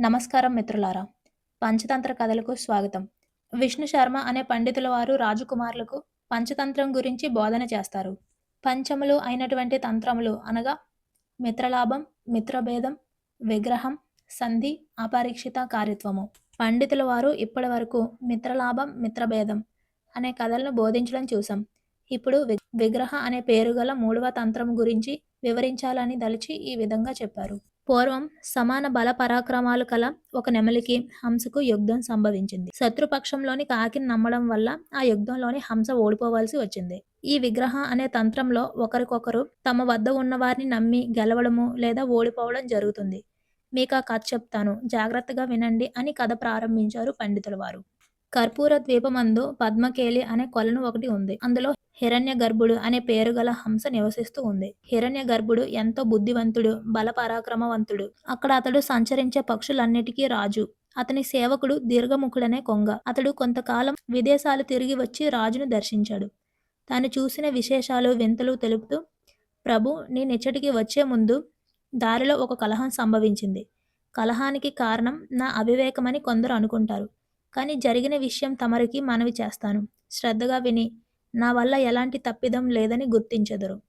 నమస్కారం మిత్రులారా. పంచతంత్ర కథలకు స్వాగతం. విష్ణు శర్మ అనే పండితుల వారు రాజకుమారులకు పంచతంత్రం గురించి బోధన చేస్తారు. పంచములు అయినటువంటి తంత్రములు అనగా మిత్రలాభం మిత్రభేదం విగ్రహం సంధి అపరీక్షిత కార్యత్వము. పండితుల వారు ఇప్పటి వరకు మిత్రలాభం మిత్రభేదం అనే కథలను బోధించడం చూసాం ఇప్పుడు వి- విగ్రహ అనే పేరు గల మూడవ తంత్రం గురించి వివరించాలని దలిచి ఈ విధంగా చెప్పారు. పూర్వం సమాన బల పరాక్రమాలు కల ఒక నెమలికి హంసకు యుద్ధం సంభవించింది. శత్రుపక్షంలోని కాకిని నమ్మడం వల్ల ఆ యుద్ధంలోని హంస ఓడిపోవాల్సి వచ్చింది. ఈ విగ్రహ అనే తంత్రంలో ఒకరికొకరు తమ వద్ద ఉన్న వారిని నమ్మి గెలవడము లేదా ఓడిపోవడం జరుగుతుంది. మీకు ఆ కథ చెప్తాను. జాగ్రత్తగా వినండి అని కథ ప్రారంభించారు పండితుల వారు. కర్పూర ద్వీపమందు పద్మకేలి అనే కొలను ఒకటి ఉంది. అందులో హిరణ్య గర్భుడు అనే పేరు గల హంస నివసిస్తూ ఉంది. హిరణ్య గర్భుడు ఎంతో బుద్ధివంతుడు బలపరాక్రమవంతుడు. అక్కడ అతడు సంచరించే పక్షులన్నిటికీ రాజు. అతని సేవకుడు దీర్ఘముఖుడనే కొంగ. అతడు కొంతకాలం విదేశాలు తిరిగి వచ్చి రాజును దర్శించాడు. తాను చూసిన విశేషాలు వింతలు తెలుపుతూ ప్రభు నేనిచ్చటికి వచ్చే ముందు దారిలో ఒక కలహం సంభవించింది. కలహానికి కారణం నా అవివేకమని కొందరు అనుకుంటారు. కానీ జరిగిన విషయం తమరికి మనవి చేస్తాను. శ్రద్ధగా విని నా వల్ల ఎలాంటి తప్పిదం లేదని గుర్తించెదరు.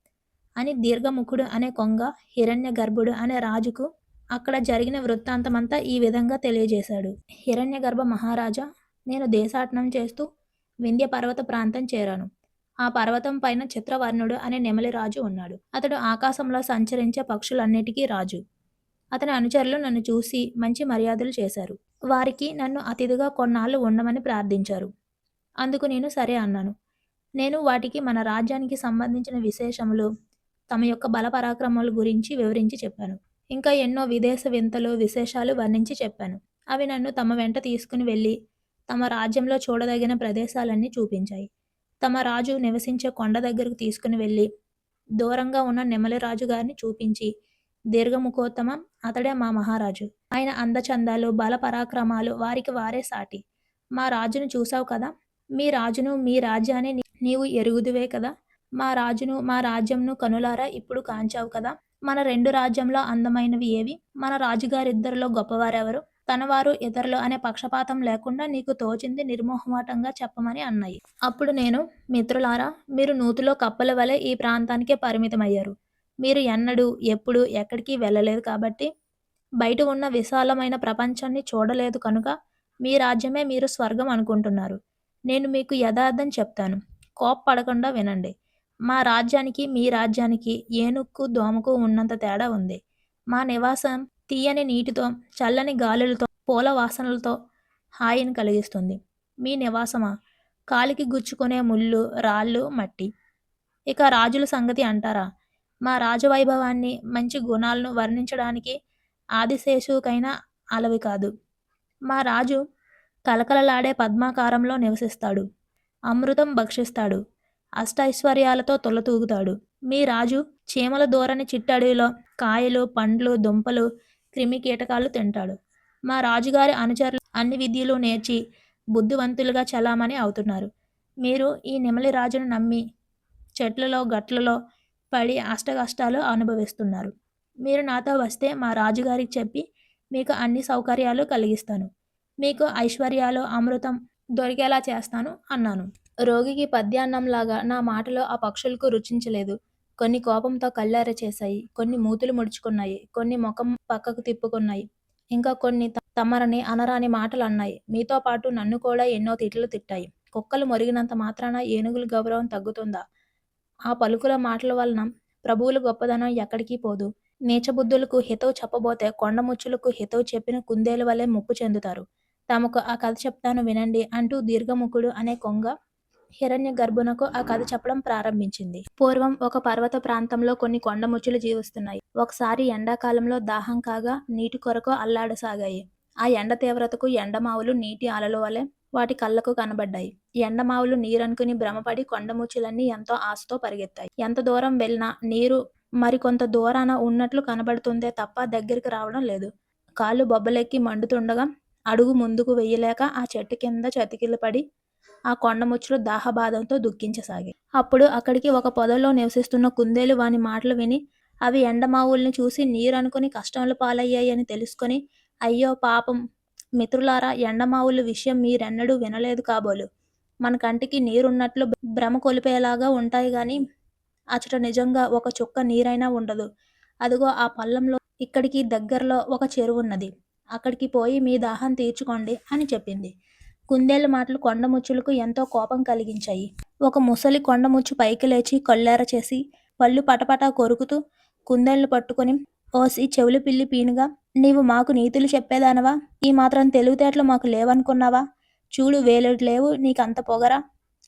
అని దీర్ఘముఖుడు అనే కొంగ హిరణ్య గర్భుడు అనే రాజుకు అక్కడ జరిగిన వృత్తాంతమంతా ఈ విధంగా తెలియజేశాడు. హిరణ్య గర్భ మహారాజా నేను దేశాటనం చేస్తూ వింధ్య పర్వత ప్రాంతం చేరాను. ఆ పర్వతం పైన చిత్రవర్ణుడు అనే నెమలి రాజు ఉన్నాడు. అతడు ఆకాశంలో సంచరించే పక్షులన్నిటికీ రాజు. అతని అనుచరులు నన్ను చూసి మంచి మర్యాదలు చేశారు. వారికి నన్ను అతిథిగా కొన్నాళ్ళు ఉండమని ప్రార్థించారు. అందుకు నేను సరే అన్నాను. నేను వాటికి మన రాజ్యానికి సంబంధించిన విశేషములు తమ యొక్క బలపరాక్రమాల గురించి వివరించి చెప్పాను. ఇంకా ఎన్నో విదేశ వింతలు విశేషాలు వర్ణించి చెప్పాను. అవి నన్ను తమ వెంట తీసుకుని వెళ్ళి తమ రాజ్యంలో చూడదగిన ప్రదేశాలన్నీ చూపించాయి. తమ రాజు నివసించే కొండ దగ్గరకు తీసుకుని వెళ్ళి దూరంగా ఉన్న నెమలి రాజు గారిని చూపించి దీర్ఘముఖోత్తమం అతడే మా మహారాజు. ఆయన అందచందాలు బలపరాక్రమాలు వారికి వారే సాటి. మా రాజును చూసావు కదా? మీ రాజును మీ రాజ్యాన్ని నీవు ఎరుగుదువే కదా? మా రాజును మా రాజ్యంను కనులారా ఇప్పుడు కాంచావు కదా? మన రెండు రాజ్యంలో అందమైనవి ఏవి? మన రాజుగారిద్దరిలో గొప్పవారెవరు? తనవారు ఇతరులు అనే పక్షపాతం లేకుండా నీకు తోచింది నిర్మోహమాటంగా చెప్పమని అన్నాయి అప్పుడు నేను మిత్రులారా మీరు నూతిలో కప్పల వలె ఈ ప్రాంతానికే పరిమితమయ్యారు. మీరు ఎన్నడూ ఎప్పుడు ఎక్కడికి వెళ్ళలేదు కాబట్టి బయట ఉన్న విశాలమైన ప్రపంచాన్ని చూడలేదు కనుక మీ రాజ్యమే మీరు స్వర్గం అనుకుంటున్నారు. నేను మీకు యథార్థం చెప్తాను. కోప్పడకుండా వినండి. మా రాజ్యానికి మీ రాజ్యానికి ఏనుక్కు దోమకు ఉన్నంత తేడా ఉంది. మా నివాసం తీయని నీటితో చల్లని గాలులతో పూల వాసనలతో హాయిని కలిగిస్తుంది. మీ నివాసమా? కాలికి గుచ్చుకునే ముళ్ళు రాళ్ళు మట్టి. ఇక రాజుల సంగతి అంటారా? మా రాజవైభవాన్ని మంచి గుణాలను వర్ణించడానికి ఆదిశేషువుకైనా అలవి కాదు. మా రాజు కలకలలాడే పద్మాకారంలో నివసిస్తాడు. అమృతం భక్షిస్తాడు. అష్టైశ్వర్యాలతో తొలతూగుతాడు. మీ రాజు చీమల దూరని చిట్టడిలో కాయలు పండ్లు దుంపలు క్రిమి కీటకాలు తింటాడు. మా రాజుగారి అనుచరులు అన్ని విద్యలు నేర్చి బుద్ధివంతులుగా చలామణి అవుతున్నారు. మీరు ఈ నెమలి రాజును నమ్మి చెట్లలో గట్లలో పడి అష్టకష్టాలు అనుభవిస్తున్నారు. మీరు నాతో వస్తే మా రాజుగారికి చెప్పి మీకు అన్ని సౌకర్యాలు కలిగిస్తాను. మీకు ఐశ్వర్యాలు అమృతం దొరికేలా చేస్తాను అన్నాను. రోగికి పద్యాన్నంలాగా నా మాటలు ఆ పక్షులకు రుచించలేదు. కొన్ని కోపంతో కళ్ళార చేశాయి. కొన్ని మూతులు ముడుచుకున్నాయి. కొన్ని ముఖం పక్కకు తిప్పుకున్నాయి. ఇంకా కొన్ని తమరని అనరాని మాటలు అన్నాయి. మీతో పాటు నన్ను కూడా ఎన్నో తిట్లు తిట్టాయి. కుక్కలు మొరిగినంత మాత్రాన ఏనుగుల గౌరవం తగ్గుతుందా? ఆ పలుకుల మాటల వలన ప్రభువుల గొప్పదనం ఎక్కడికి పోదు. నీచబుద్ధులకు హితవు చెప్పబోతే కొండముచ్చులకు హితవు చెప్పిన కుందేలు వలె ముప్పు చెందుతారు. తమకు ఆ కథ చెప్తాను వినండి అంటూ దీర్ఘముఖుడు అనే కొంగ హిరణ్య గర్భునకు ఆ కథ చెప్పడం ప్రారంభించింది. పూర్వం ఒక పర్వత ప్రాంతంలో కొన్ని కొండముచ్చులు జీవిస్తున్నాయి. ఒకసారి ఎండాకాలంలో దాహం కాగా నీటి కొరకు అల్లాడసాగాయి. ఆ ఎండ తీవ్రతకు ఎండమావులు నీటి అలల వలె వాటి కళ్ళకు కనబడ్డాయి. ఎండమావులు నీరనుకుని భ్రమపడి కొండముచ్చులన్నీ ఎంతో ఆశతో పరిగెత్తాయి. ఎంత దూరం వెళ్ళినా నీరు మరికొంత దూరాన ఉన్నట్లు కనబడుతుందే తప్ప దగ్గరికి రావడం లేదు. కాళ్ళు బొబ్బలెక్కి మండుతుండగా అడుగు ముందుకు వెయ్యలేక ఆ చెట్టు కింద చతికిల పడి ఆ కొండముచ్చులు దాహబాధంతో దుఃఖించసాగాయి. అప్పుడు అక్కడికి ఒక పొదలో నివసిస్తున్న కుందేలు వాని మాటలు విని అవి ఎండమావుల్ని చూసి నీరు అనుకుని కష్టంలో పాలయ్యాయి అని తెలుసుకొని అయ్యో పాపం మిత్రులారా ఎండమావుల విషయం మీరెన్నడూ వినలేదు కాబోలు. మన కంటికి నీరున్నట్లు భ్రమ కొలిపేలాగా ఉంటాయి గాని అచట నిజంగా ఒక చుక్క నీరైనా ఉండదు. అదిగో ఆ పల్లంలో ఇక్కడికి దగ్గరలో ఒక చెరువున్నది అక్కడికి పోయి మీ దాహం తీర్చుకోండి అని చెప్పింది. కుందేలు మాటలు కొండముచ్చులకు ఎంతో కోపం కలిగించాయి. ఒక ముసలి కొండముచ్చు పైకి లేచి కొల్లేర చేసి పళ్ళు పటపటా కొరుకుతూ కుందేళ్ళు పట్టుకొని ఓసి చెవులు పిల్లి పీనుగా నీవు మాకు నీతులు చెప్పేదానవా? ఈ మాత్రం తెలివితేటలు మాకు లేవనుకున్నావా? చూడు వేలుడు లేవు నీకంత పొగరా?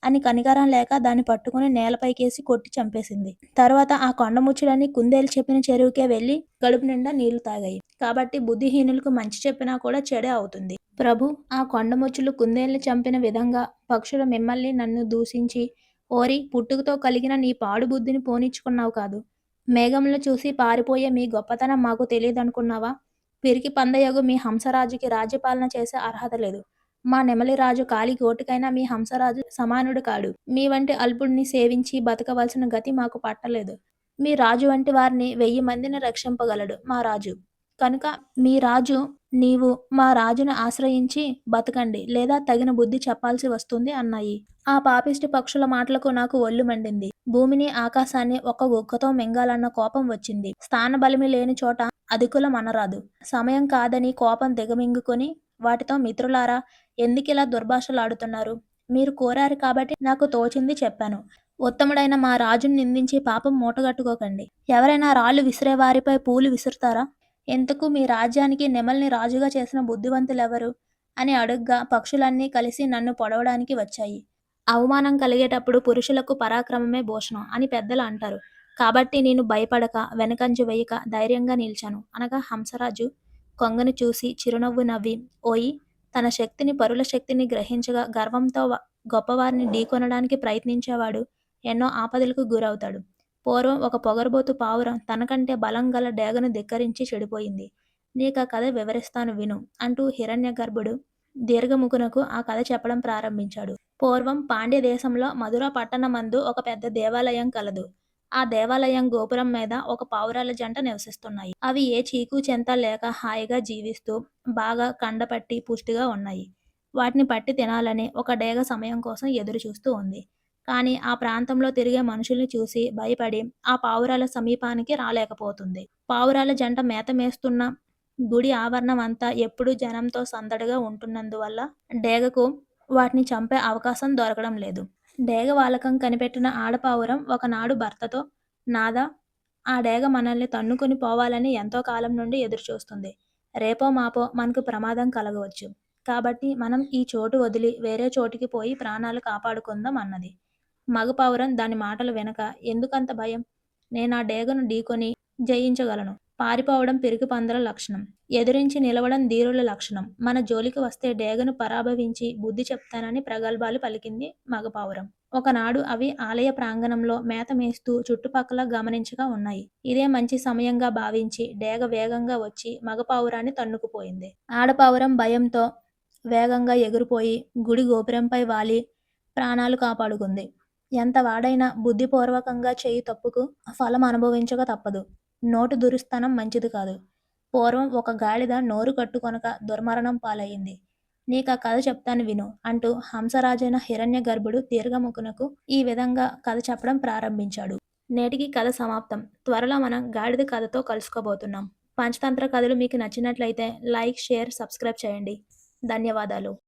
అని కనికరం లేక దాన్ని పట్టుకుని నేలపైకేసి కొట్టి చంపేసింది. తర్వాత ఆ కొండముచ్చులన్నీ కుందేలు చెప్పిన చెరువుకే వెళ్ళి కడుపు నిండా నీళ్ళు తాగాయి. కాబట్టి బుద్ధిహీనులకు మంచి చెప్పినా కూడా చెడే అవుతుంది. ప్రభు ఆ కొండముచ్చులు కుందేల్ని చంపిన విధంగా పక్షులు మిమ్మల్ని నన్ను దూషించి ఓరి పుట్టుకతో కలిగిన నీ పాడు బుద్ధిని పోనిచ్చుకున్నావు కాదు. మేఘంలో చూసి పారిపోయే మీ గొప్పతనం మాకు తెలియదనుకున్నావా? పిరికి పందయగు మీ హంసరాజుకి రాజ్యపాలన చేసే అర్హత లేదు. మా నెమలి రాజు కాలి గోటికైనా మీ హంసరాజు సమానుడు కాడు. మీ వంటి అల్పుడిని సేవించి బతకవలసిన గతి మాకు పట్టలేదు. మీ రాజు వంటి వారిని వెయ్యి మందిని రక్షింపగలడు మా రాజు. కనుక మీ రాజు నీవు మా రాజును ఆశ్రయించి బతకండి లేదా తగిన బుద్ధి చెప్పాల్సి వస్తుంది అన్నాయి. ఆ పాపిష్టి పక్షుల మాటలకు నాకు ఒళ్ళు మండింది. భూమిని ఆకాశాన్ని ఒక గుక్కతో మింగాలన్న కోపం వచ్చింది. స్థానబలిమి లేని చోట అధికులం అనరాదు. సమయం కాదని కోపం దిగమింగుకొని వాటితో మిత్రులారా ఎందుకిలా దుర్భాషలాడుతున్నారు? మీరు కోరారు కాబట్టి నాకు తోచింది చెప్పాను. ఉత్తముడైన మా రాజును నిందించి పాపం మూటగట్టుకోకండి. ఎవరైనా రాళ్ళు విసిరే వారిపై పూలు విసురుతారా? ఎంతకు మీ రాజ్యానికి నెమల్ని రాజుగా చేసిన బుద్ధివంతులెవరు అని అడుగ్గా పక్షులన్నీ కలిసి నన్ను పొడవడానికి వచ్చాయి. అవమానం కలిగేటప్పుడు పురుషులకు పరాక్రమమే భూషణం అని పెద్దలు అంటారు. కాబట్టి నేను భయపడక వెనకంజు వేయక ధైర్యంగా నిలిచాను. అనగా హంసరాజు కొంగను చూసి చిరునవ్వు నవ్వి ఓయి తన శక్తిని పరుల శక్తిని గ్రహించగా గర్వంతో గొప్పవారిని ఢీకొనడానికి ప్రయత్నించేవాడు ఎన్నో ఆపదలకు గురవుతాడు. పూర్వం ఒక పొగరబోతు పావురం తనకంటే బలం గల డేగను ధిక్కరించి చెడిపోయింది. నీకు ఆ కథ వివరిస్తాను విను అంటూ హిరణ్య గర్భుడు దీర్ఘముఖునకు ఆ కథ చెప్పడం ప్రారంభించాడు. పూర్వం పాండ్య దేశంలో మధుర పట్టణమందు ఒక పెద్ద దేవాలయం కలదు. ఆ దేవాలయం గోపురం మీద ఒక పావురాల జంట నివసిస్తున్నాయి. అవి ఏ చీకు చెంత లేక హాయిగా జీవిస్తూ బాగా కండపట్టి పుష్టిగా ఉన్నాయి. వాటిని పట్టి తినాలని ఒక డేగ సమయం కోసం ఎదురు చూస్తూ ఉంది. కానీ ఆ ప్రాంతంలో తిరిగే మనుషుల్ని చూసి భయపడి ఆ పావురాల సమీపానికి రాలేకపోతుంది. పావురాల జంట మేత మేస్తున్న గుడి ఆవరణం అంతా ఎప్పుడూ జనంతో సందడిగా ఉంటున్నందువల్ల డేగకు వాటిని చంపే అవకాశం దొరకడం లేదు. డేగ వాలకం కనిపెట్టిన ఆడపావురం ఒకనాడు భర్తతో నాదా ఆ డేగ మనల్ని తన్నుకొని పోవాలని ఎంతో కాలం నుండి ఎదురుచూస్తుంది. రేపో మాపో మనకు ప్రమాదం కలగవచ్చు. కాబట్టి మనం ఈ చోటు వదిలి వేరే చోటికి పోయి ప్రాణాలు కాపాడుకుందాం అన్నది. మగపావురం దాని మాటలు వెనక ఎందుకంత భయం? నేను ఆ డేగను ఢీకొని జయించగలను. పారిపోవడం పిరికి పందల లక్షణం. ఎదురించి నిలవడం ధీరుల లక్షణం. మన జోలికి వస్తే డేగను పరాభవించి బుద్ధి చెప్తానని ప్రగల్భాలు పలికింది మగపావురం ఒకనాడు అవి ఆలయ ప్రాంగణంలో మేత మేస్తూ చుట్టుపక్కల గమనించగా ఉన్నాయి. ఇదే మంచి సమయంగా భావించి డేగ వేగంగా వచ్చి మగపావురాన్ని తన్నుకుపోయింది. ఆడపావురం భయంతో వేగంగా ఎగిరిపోయి గుడి గోపురంపై వాలి ప్రాణాలు కాపాడుకుంది. ఎంత వాడైనా బుద్ధిపూర్వకంగా చేయి తప్పుకు ఫలం అనుభవించక తప్పదు. నోటు దురుస్థానం మంచిది కాదు. పూర్వం ఒక గాడిద నోరు కట్టుకొనక దుర్మరణం పాలయ్యింది. నీకు ఆ కథ చెప్తాను విను అంటూ హంసరాజైన హిరణ్య గర్భుడు దీర్ఘముఖునకు ఈ విధంగా కథ చెప్పడం ప్రారంభించాడు. నేటికి కథ సమాప్తం. త్వరలో మనం గాడిద కథతో కలుసుకోబోతున్నాం. పంచతంత్ర కథలు మీకు నచ్చినట్లయితే లైక్ షేర్ సబ్స్క్రైబ్ చేయండి. ధన్యవాదాలు.